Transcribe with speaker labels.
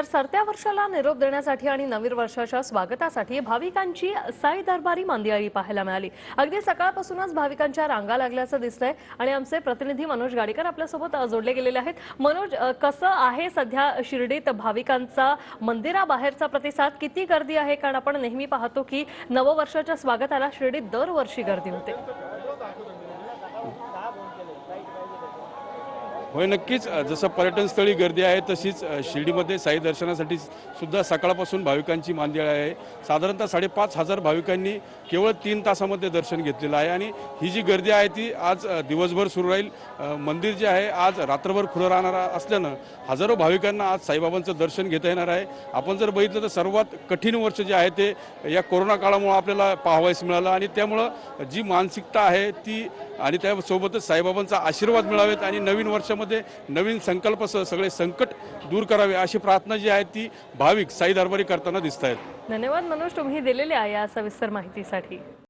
Speaker 1: तर सरत्या वर्षाला निरोप देण्यासाठी आणि नवीन वर्षाच्या स्वागतासाठी भाविकांची साई दरबारी मांदियाळी पाहायला मिळाली. अगदी सकाळपासूनच भाविकांच्या रांगा लागल्याचं दिसतंय आणि आमचे प्रतिनिधी मनोज गाडीकर आपल्यासोबत जोडले गेलेले आहेत. मनोज कसं आहे सध्या शिर्डीत भाविकांचा मंदिराबाहेरचा प्रतिसाद? किती गर्दी आहे? कारण आपण नेहमी पाहतो की नववर्षाच्या स्वागताला शिर्डीत दरवर्षी गर्दी होते.
Speaker 2: होय नक्कीच. जसं पर्यटनस्थळी गर्दी आहे तशीच शिर्डीमध्ये साई दर्शनासाठी सुद्धा सकाळपासून भाविकांची मांदियाळ आहे. साधारणतः साडेपाच हजार भाविकांनी केवळ तीन तासामध्ये दर्शन घेतलेलं आहे. आणि ही जी गर्दी आहे ती आज दिवसभर सुरू राहील. मंदिर जे आहे आज रात्रभर खुलं राहणार असल्यानं हजारो भाविकांना आज साईबाबांचं दर्शन घेता येणार आहे. आपण जर बघितलं तर सर्वात कठीण वर्ष जे आहे ते या कोरोना काळामुळं आपल्याला पाहावयास मिळालं. आणि त्यामुळं जी मानसिकता आहे ती आणि त्यासोबतच साईबाबांचा आशीर्वाद मिळावेत. आणि नवीन वर्षामध्ये नवीन संकल्पसह सगळे संकट दूर करावे अशी प्रार्थना जी आहे ती भाविक साई दरबारी करताना दिसत आहेत
Speaker 1: धन्यवाद मनोज तुम्ही दिलेल्या या सविस्तर माहितीसाठी.